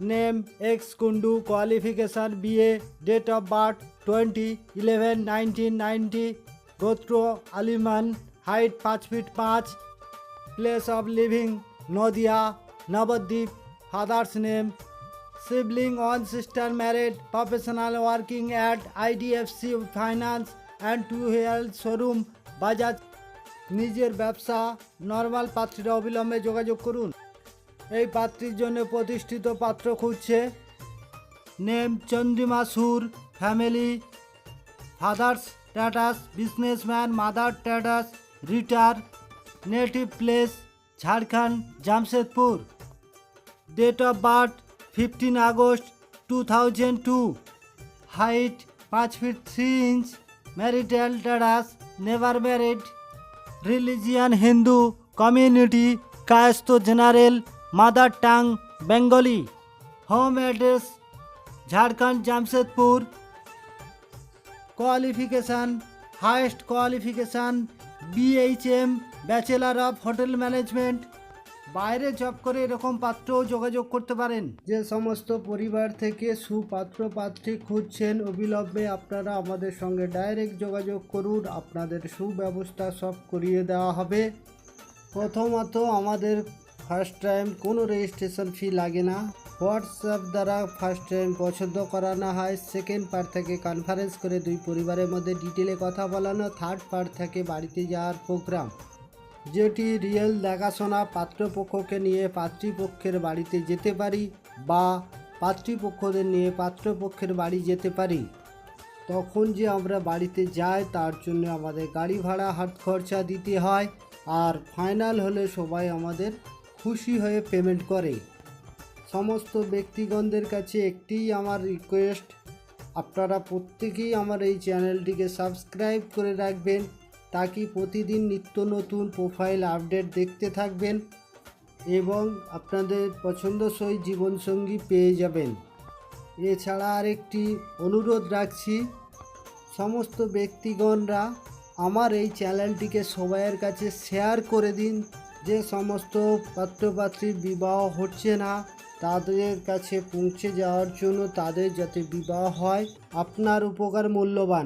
Name X Kundu qualification BA date of birth twenty eleven nineteen ninety গোত্র আলিমান height পাঁচ feet পাঁচ place of living Nadia Nabadwip father's name sibling one sister married professional working at IDFC finance and two wheeler showroom Bajaj নিজের ব্যবসা normal পাত্রীরা অবিলম্বে যোগাযোগ করুন। এই পাত্রীর জন্য প্রতিষ্ঠিত পাত্র খুঁজছে। Name Chandrima Sur, family, father's status, businessman, mother status retired native place, Jharkhand, Jamshedpur. Date of birth, fifteen August, two thousand two. Height, পাঁচ feet three inch. Marital status, never married. Religion Hindu community Kayastha general mother tongue, Bengali, home address, Jharkhand, Jamshedpur. Qualification, highest qualification, BHM, bachelor of hotel management. বাইরে job করে এরকম পাত্রও যোগাযোগ করতে পারেন। যে সমস্ত পরিবার থেকে সুপাত্র পাত্রী খুঁজছেন, অবিলম্বে আপনারা আমাদের সঙ্গে ডাইরেক্ট যোগাযোগ করুন। আপনাদের সুব্যবস্থা সব করিয়ে দেওয়া হবে। প্রথমত আমাদের ফার্স্ট টাইম কোনো রেজিস্ট্রেশন ফি লাগে না। হোয়াটসঅ্যাপ দ্বারা ফার্স্ট টাইম পছন্দ করানো হয়। সেকেন্ড পার্ট থেকে কনফারেন্স করে দুই পরিবারের মধ্যে ডিটেলে কথা বলানো। থার্ড পার্ট থেকে বাড়িতে যাওয়ার প্রোগ্রাম যেটি রিয়েল দেখাশোনা পাত্রপক্ষকে নিয়ে পাত্রীপক্ষের বাড়িতে যেতে পারি বা পাত্রীপক্ষদের নিয়ে পাত্রপক্ষের বাড়ি যেতে পারি। তখন যে আমরা বাড়িতে যাই, তার জন্য আমাদের গাড়ি ভাড়া হাত খরচা দিতে হয়। আর ফাইনাল হলে সবাই আমাদের খুশি হয়ে পেমেন্ট করে। সমস্ত ব্যক্তিগণদের কাছে একটিই আমার রিকোয়েস্ট আপনারা প্রত্যেকেই আমার এই চ্যানেলটিকে সাবস্ক্রাইব করে রাখবেন, তাকি প্রতিদিন নিত্য নতুন প্রোফাইল আপডেট দেখতে থাকবেন এবং আপনাদের পছন্দসই জীবনসঙ্গী পেয়ে যাবেন। এছাড়া আরেকটি অনুরোধ রাখছি, সমস্ত ব্যক্তিগণরা আমার এই চ্যানেলটিকে সবাইয়ের কাছে শেয়ার করে দিন যে সমস্ত পাত্রপাত্রীর বিবাহ হচ্ছে না, তাদের কাছে পৌঁছে যাওয়ার জন্য তাদের যাতে বিবাহ হয়, আপনার উপকার মূল্যবান।